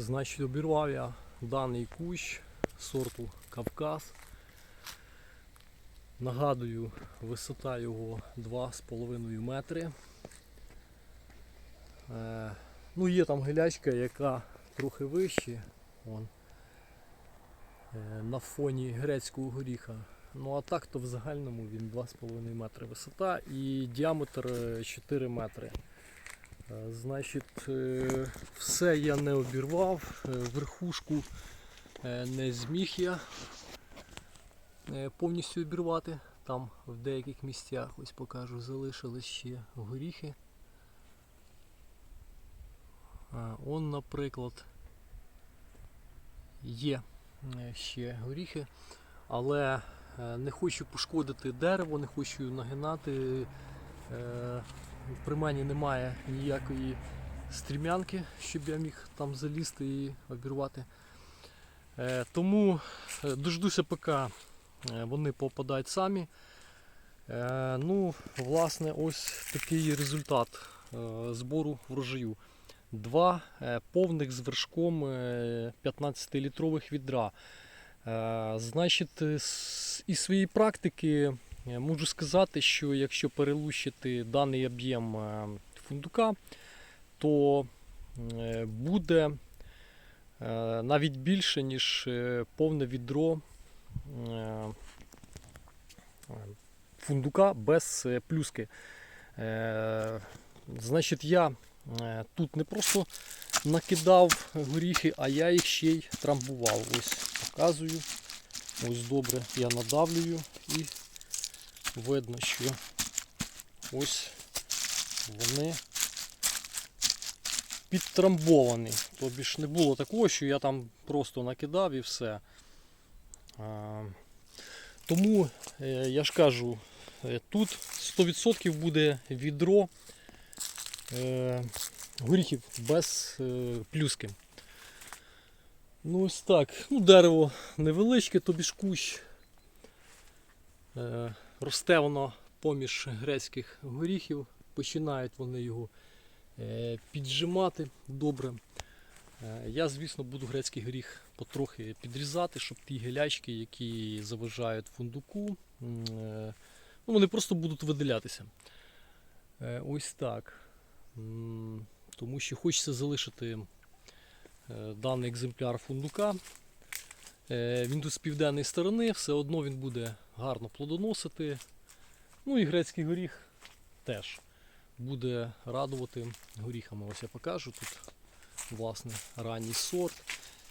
Значить, обірвав я даний кущ сорту Кавказ. Нагадую, висота його 2,5 метри. Е, ну, є там гілячка, яка трохи вище. Вон, е, на фоні грецького горіха. Ну а так то в загальному він 2,5 метри висота і діаметр е, 4 метри. Е, Значить, е, все я не обірвав, е, верхушку не зміг я повністю обірвати. Там в деяких місцях, ось покажу, залишились ще горіхи. Он, наприклад, є ще горіхи, але не хочу пошкодити дерево, не хочу нагинати. Е, При мені немає ніякої стрімянки, щоб я міг там залізти і обірвати. Е, Тому е, дождуся, поки е, вони попадають самі. Ну, власне, ось такий результат збору врожаю. Два повних з вершком е, 15-літрових відра. Значить, із своєї практики можу сказати, що якщо перелущити даний об'єм е, фундука, то е, буде е, навіть більше, ніж е, повне відро е, е, фундука без е, плюски. Е, Значить, я е, тут не просто накидав горіхи, а я їх ще й трамбував. Ось показую. Ось добре я надавлюю і видно, що ось вони підтрамбовані. Тобі ж не було такого, що я там просто накидав і все. Тому е, я ж кажу, е, тут 100% буде відро е, горіхів без плюски. Ну ось так. Ну, дерево невеличке, тобі ж кущ. Росте воно поміж грецьких горіхів. Починають вони його е, піджимати добре. Е, я, звісно, буду грецький горіх потрохи підрізати, щоб ті гілячки, які заважають фундуку, е, ну, вони просто будуть виділятися. Ось так. Тому що хочеться залишити даний екземпляр фундука. Він тут з південної сторони, все одно він буде гарно плодоносити. Ну і грецький горіх теж буде радувати горіхами. Ось я покажу тут власне ранній сорт.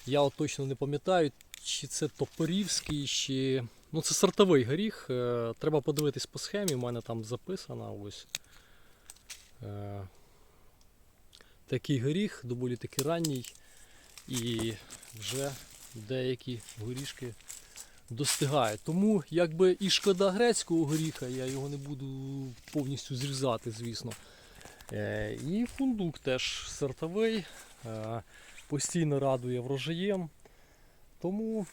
Я от точно не пам'ятаю, чи це топорівський, чи. Ну, це сортовий горіх. Е, Треба подивитись по схемі, в мене там записано ось. Е, Такий горіх, доволі таки ранній. І вже деякі горішки достигають. Тому якби і шкода грецького горіха, я його не буду повністю зрізати, звісно. Е, І фундук теж сортовий, е, постійно радує врожаєм. Тому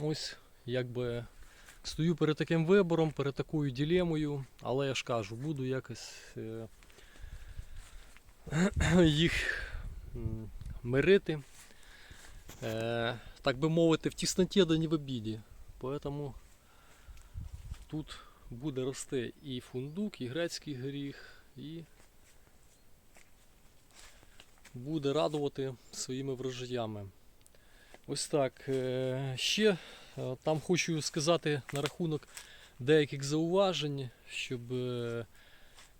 ось якби стою перед таким вибором, перед такою ділемою, але я ж кажу, буду якось е, їх мирити. Так би мовити, в тісноті, да не в обіді. Поэтому тут буде рости і фундук, і грецький горіх, і буде радувати своїми врожаями. Ось так. Е, Ще е, там хочу сказати на рахунок деяких зауважень, щоб е,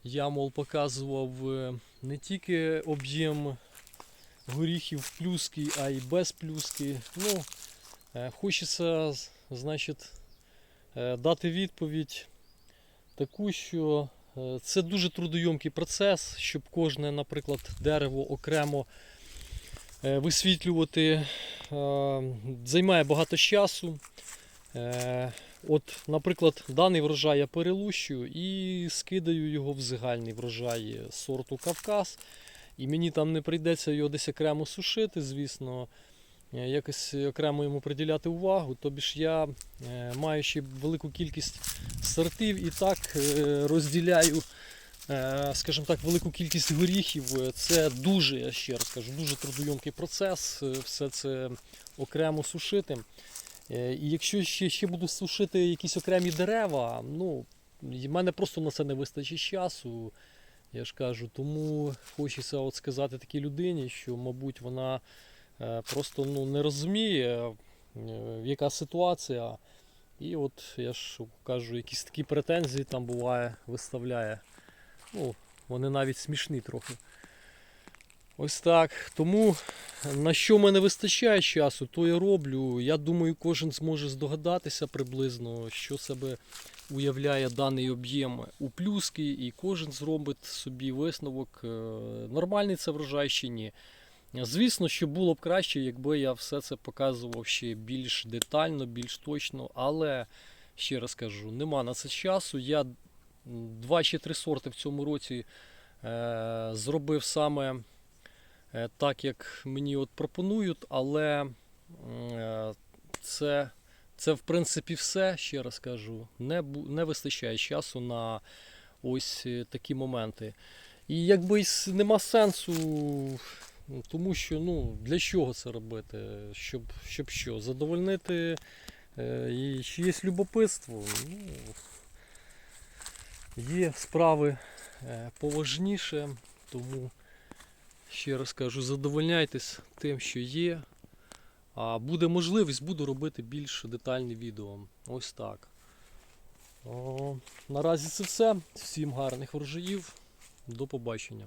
я, мов, показував не тільки об'єм горіхів плюски, а й без плюски. Ну, хочеться, значить, е, дати відповідь таку, що е, це дуже трудойомкий процес, щоб кожне, наприклад, дерево окремо е, висвітлювати. Займає багато часу. От, наприклад, даний врожай я перелущую і скидаю його в загальний врожай сорту Кавказ. І мені там не прийдеться його десь окремо сушити, звісно, якось окремо йому приділяти увагу. Тобі ж я, е, маючи велику кількість сортів, і так е, розділяю е, скажімо так, велику кількість горіхів. Е, Це дуже, я ще раз кажу, дуже трудойомкий процес. е, Все це окремо сушити. Е, І якщо ще, ще буду сушити якісь окремі дерева, ну, в мене просто на це не вистачить часу. Я ж кажу, тому хочеться от сказати такій людині, що, мабуть, вона е, просто ну, не розуміє, е, яка ситуація. І от я ж кажу, якісь такі претензії там буває, виставляє. Ну, вони навіть смішні трохи. Ось так. Тому на що мене вистачає часу, то я роблю. Я думаю, кожен зможе здогадатися приблизно, що себе уявляє даний об'єм у плюски, і кожен зробить собі висновок, е, нормальний це врожай чи ні. Звісно, що було б краще, якби я все це показував ще більш детально, більш точно, але ще раз кажу, нема на це часу. Я два чи три сорти в цьому році е, зробив саме е, так, як мені от пропонують, але е, це, це в принципі все, ще раз кажу, не, не вистачає часу на ось е, такі моменти. І якби нема сенсу, тому що ну, для чого це робити? Щоб, щоб що? Задовольнити е, і чиєсь любопитство. Ну, є справи е, поважніше, тому ще раз кажу, задовольняйтесь тим, що є. А буде можливість, буду робити більш детальні відео. Ось так. О, наразі це все. Всім гарних врожаїв. До побачення.